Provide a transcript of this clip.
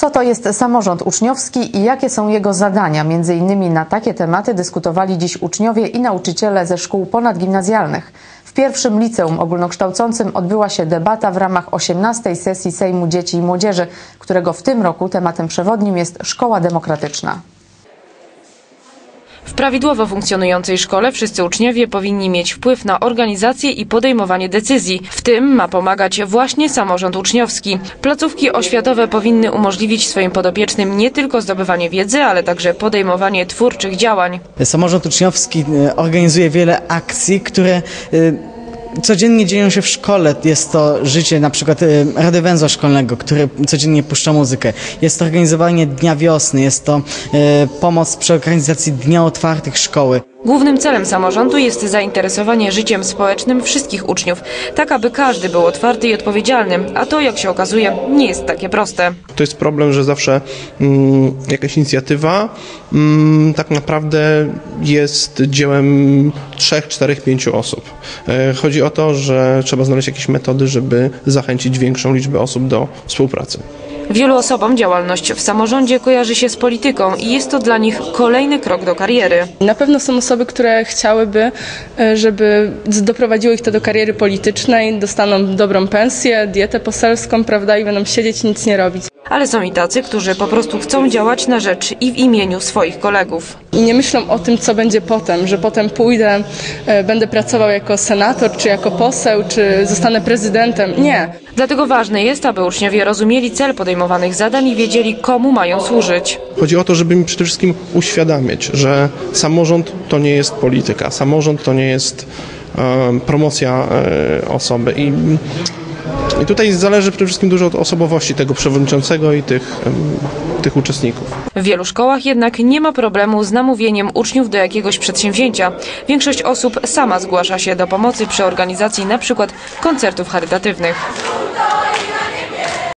Co to jest samorząd uczniowski i jakie są jego zadania? Między innymi na takie tematy dyskutowali dziś uczniowie i nauczyciele ze szkół ponadgimnazjalnych. W pierwszym liceum ogólnokształcącym odbyła się debata w ramach 18. sesji Sejmu Dzieci i Młodzieży, którego w tym roku tematem przewodnim jest Szkoła Demokratyczna. W prawidłowo funkcjonującej szkole wszyscy uczniowie powinni mieć wpływ na organizację i podejmowanie decyzji. W tym ma pomagać właśnie samorząd uczniowski. Placówki oświatowe powinny umożliwić swoim podopiecznym nie tylko zdobywanie wiedzy, ale także podejmowanie twórczych działań. Samorząd uczniowski e, organizuje wiele akcji, które e, codziennie dzieją się w szkole. Jest to życie na przykład e, Rady Węzła Szkolnego, który codziennie puszcza muzykę. Jest to organizowanie Dnia Wiosny, jest to e, pomoc przy organizacji Dnia Otwartych Szkoły. Głównym celem samorządu jest zainteresowanie życiem społecznym wszystkich uczniów, tak aby każdy był otwarty i odpowiedzialny, a to, jak się okazuje, nie jest takie proste. To jest problem, że zawsze mm, jakaś inicjatywa mm, tak naprawdę jest dziełem trzech, czterech, pięciu osób. E, chodzi o to, że trzeba znaleźć jakieś metody, żeby zachęcić większą liczbę osób do współpracy. Wielu osobom działalność w samorządzie kojarzy się z polityką i jest to dla nich kolejny krok do kariery. Na pewno są osoby, które chciałyby, e, żeby doprowadziło ich to do kariery politycznej, dostaną dobrą pensję, dietę poselską, prawda, i będą siedzieć i nic nie robić. Ale są i tacy, którzy po prostu chcą działać na rzecz i w imieniu swoich kolegów. I nie myślą o tym, co będzie potem, że potem pójdę, e, będę pracował jako senator, czy jako poseł, czy zostanę prezydentem. Nie. Dlatego ważne jest, aby uczniowie rozumieli cel podejmowanych zadań i wiedzieli, komu mają służyć. Chodzi o to, żeby im przede wszystkim uświadamiać, że samorząd to nie jest polityka, samorząd to nie jest e, promocja e, osoby. I, I tutaj zależy przede wszystkim dużo od osobowości tego przewodniczącego i tych, tych uczestników. W wielu szkołach jednak nie ma problemu z namówieniem uczniów do jakiegoś przedsięwzięcia. Większość osób sama zgłasza się do pomocy przy organizacji np. koncertów charytatywnych.